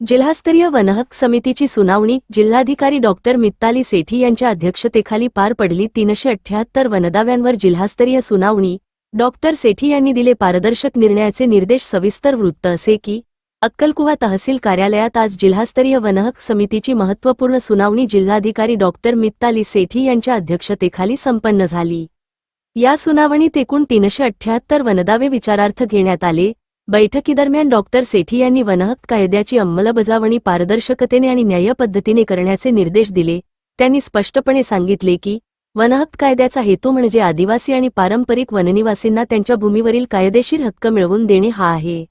जिल्हास्तरीय वनहक समितीची सुनावणी जिल्हाधिकारी डॉक्टर मित्ताली सेठी यांच्या अध्यक्षतेखाली पार पडली तीनशे अठ्ठ्याहत्तर वनदाव्यांवर जिल्हास्तरीय सुनावणी. डॉक्टर सेठी यांनी दिले पारदर्शक निर्णयाचे निर्देश सविस्तर वृत्त असे की अक्कलकुवा तहसील कार्यालयात आज जिल्हास्तरीय वनहक समितीची महत्त्वपूर्ण सुनावणी जिल्हाधिकारी डॉक्टर मित्ताली सेठी यांच्या अध्यक्षतेखाली संपन्न झाली. या सुनावणीत एकूण तीनशे अठ्ठ्याहत्तर वनदावे विचारार्थ घेण्यात आले. बैठकीदरम्यान डॉक्टर सेठी यांनी वनहक्क कायद्याची अंमलबजावणी पारदर्शकतेने आणि न्यायपद्धतीने करण्याचे निर्देश दिले. त्यांनी स्पष्टपणे सांगितले की वनहक्क कायद्याचा हेतू म्हणजे आदिवासी आणि पारंपरिक वननिवासींना त्यांच्या भूमीवरील कायदेशीर हक्क मिळवून देणे हा आहे.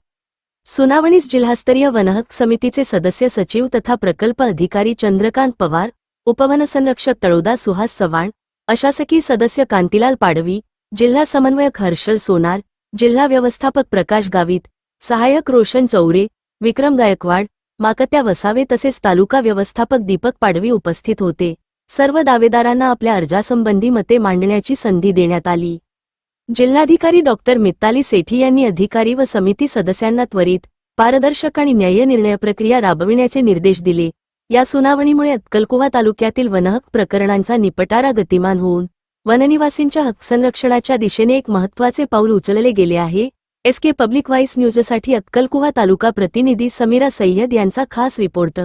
सुनावणीस जिल्हास्तरीय वनहक्क समितीचे सदस्य सचिव तथा प्रकल्प अधिकारी चंद्रकांत पवार उपवनसंरक्षक तळोदा सुहास चव्हाण अशासकीय सदस्य कांतीलाल पाडवी जिल्हा समन्वयक हर्षल सोनार जिल्हा व्यवस्थापक प्रकाश गावित सहाय्यक रोशन चौरे विक्रम गायकवाड माकत्या वसावे तसेच तालुका व्यवस्थापक दीपक पाडवी उपस्थित होते. सर्व दावेदारांना आपल्या अर्जासंबंधी मते मांडण्याची संधी देण्यात आली. जिल्हाधिकारी डॉक्टर मित्ताली सेठी यांनी अधिकारी व समिती सदस्यांना त्वरित पारदर्शक आणि न्याय्य निर्णय प्रक्रिया राबविण्याचे निर्देश दिले. या सुनावणीमुळे अक्कलकुवा तालुक्यातील वनहक प्रकरणांचा निपटारा गतिमान होऊन वननिवासींच्या हक्क संरक्षणाच्या दिशेने एक महत्त्वाचे पाऊल उचलले गेले आहे. एसके पब्लिक व्हाईस न्यूजसाठी अक्कलकुवा तालुका प्रतिनिधी समीरा सय्यद यांचा खास रिपोर्ट.